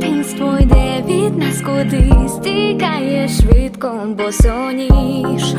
дитинство йде від нас кудись, тікає швидко, бо соніж.